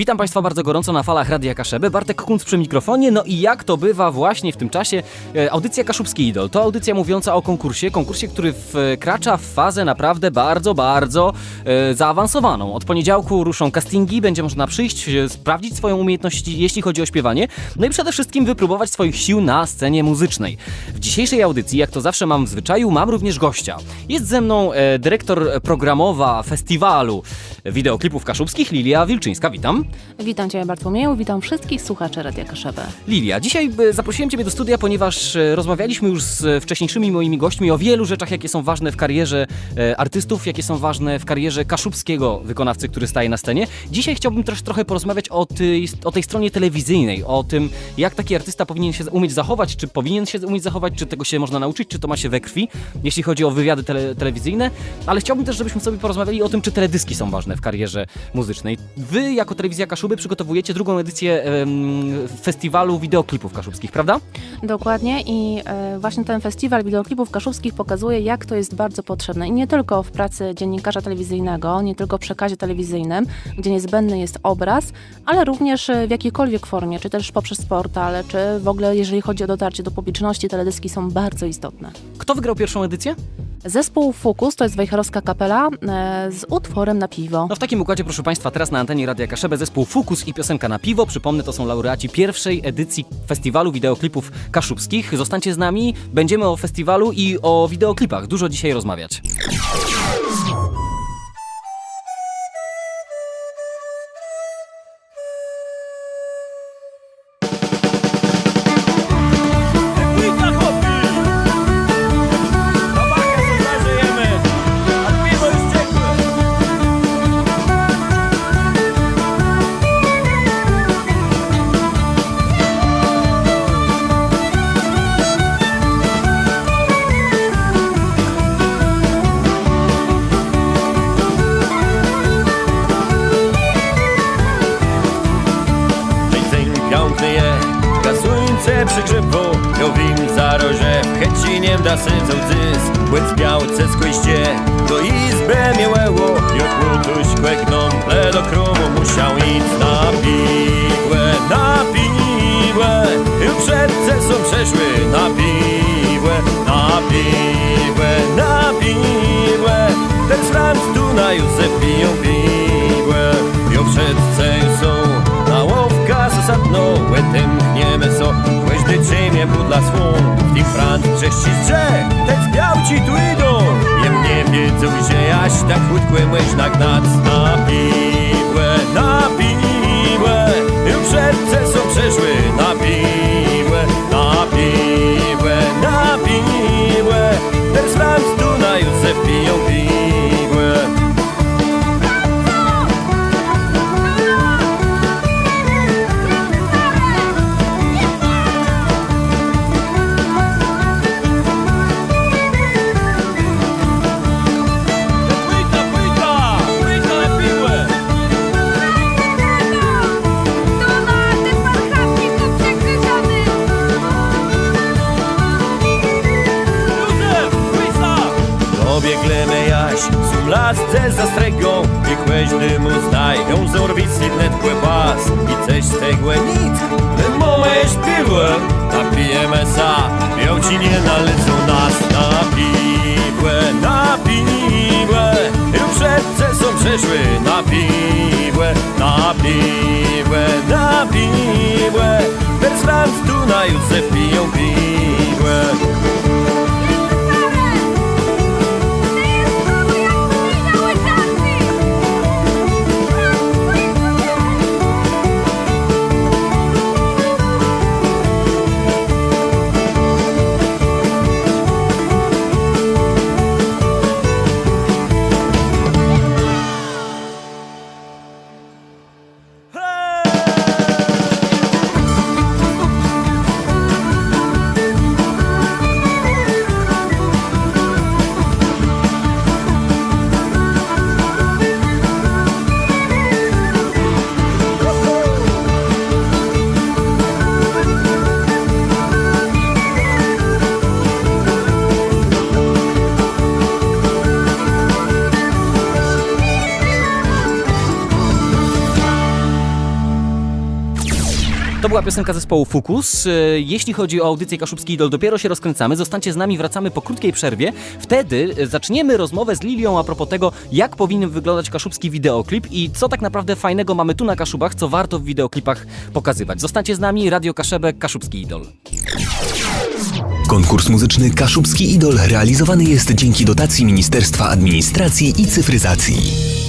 Witam Państwa bardzo gorąco na falach Radia Kaszeby. Bartek Kunc przy mikrofonie. No i jak to bywa właśnie w tym czasie, e, audycja Kaszubski Idol. To audycja mówiąca o konkursie, konkursie, który wkracza w fazę naprawdę bardzo, bardzo e, zaawansowaną. Od poniedziałku ruszą castingi, będzie można przyjść, e, sprawdzić swoją umiejętność, jeśli chodzi o śpiewanie, no i przede wszystkim wypróbować swoich sił na scenie muzycznej. W dzisiejszej audycji, jak to zawsze mam w zwyczaju, mam również gościa. Jest ze mną e, dyrektor programowa festiwalu wideoklipów kaszubskich, Lilia Wilczyńska. Witam. Witam Cię Bartłomieju, witam wszystkich słuchaczy Radia Kaszebę. Lilia, dzisiaj e, zaprosiłem Ciebie do studia, ponieważ e, rozmawialiśmy już z e, wcześniejszymi moimi gośćmi o wielu rzeczach, jakie są ważne w karierze artystów, jakie są ważne w karierze kaszubskiego wykonawcy, który staje na scenie. Dzisiaj chciałbym też trochę porozmawiać o tej, o tej stronie telewizyjnej, o tym, jak taki artysta powinien się umieć zachować, czy powinien się umieć zachować, czy tego się można nauczyć, czy to ma się we krwi, jeśli chodzi o wywiady tele, telewizyjne, ale chciałbym też, żebyśmy sobie porozmawiali o tym, czy teledyski są ważne w karierze muzycznej. Wy, jako telewizja Kaszuby, przygotowujecie drugą edycję em, festiwalu wideoklipów kaszubskich, prawda? Dokładnie i e, właśnie ten festiwal wideoklipów kaszubskich pokazuje, jak to jest bardzo potrzebne. I nie tylko w pracy dziennikarza telewizyjnego, nie tylko w przekazie telewizyjnym, gdzie niezbędny jest obraz, ale również e, w jakiejkolwiek formie, czy też poprzez portal, czy w ogóle jeżeli chodzi o dotarcie do publiczności, teledyski są bardzo istotne. Kto wygrał pierwszą edycję? Zespół Fukus to jest wejherowska kapela e, z utworem na piwo. No w takim układzie, proszę Państwa, teraz na antenie Radia Kaszebę zespół Fukus i piosenka na piwo. Przypomnę, to są laureaci pierwszej edycji festiwalu wideoklipów kaszubskich. Zostańcie z nami, będziemy o festiwalu i o wideoklipach dużo dzisiaj rozmawiać. Słońce przygrzewo Miał win za roże, w Chęciniem da sydzą dzys Błęd białce skłyście, do izbę miałeło Jokło tuś kłekną, ple do krumu musiał iść na piłę Na piłę, i przedce są przeszły Na piłę, na piłę, na piłę Ten slant tu na Józef piją piłę ciemię budla swą W tym frant grześci strze Te zbiałci tu idą. Jem nie wiedzą, że jaś tak chudkłem nagnać Na piłę, na piłę. Już serce są przeszły Na Dobieglemy jaś, sum lasce zastrego Piekłeś dymu znaj, ją zorwicy wnet pas. I coś z tego nic, my momę śpiewem Napijemy sa, miał ci nie nalecą nas Na piłę, na piłę Już przedce są przeszły Na piłę, na piłę, na piłę Persland tu na Józef piją piłę była piosenka zespołu Fukus. E, Jeśli chodzi o audycję Kaszubski Idol, dopiero się rozkręcamy. Zostańcie z nami, wracamy po krótkiej przerwie. Wtedy e, zaczniemy rozmowę z Lilią a propos tego, jak powinien wyglądać kaszubski wideoklip i co tak naprawdę fajnego mamy tu na Kaszubach, co warto w wideoklipach pokazywać. Zostańcie z nami, Radio Kaszebek, Kaszubski Idol. Konkurs muzyczny Kaszubski Idol realizowany jest dzięki dotacji Ministerstwa Administracji i Cyfryzacji.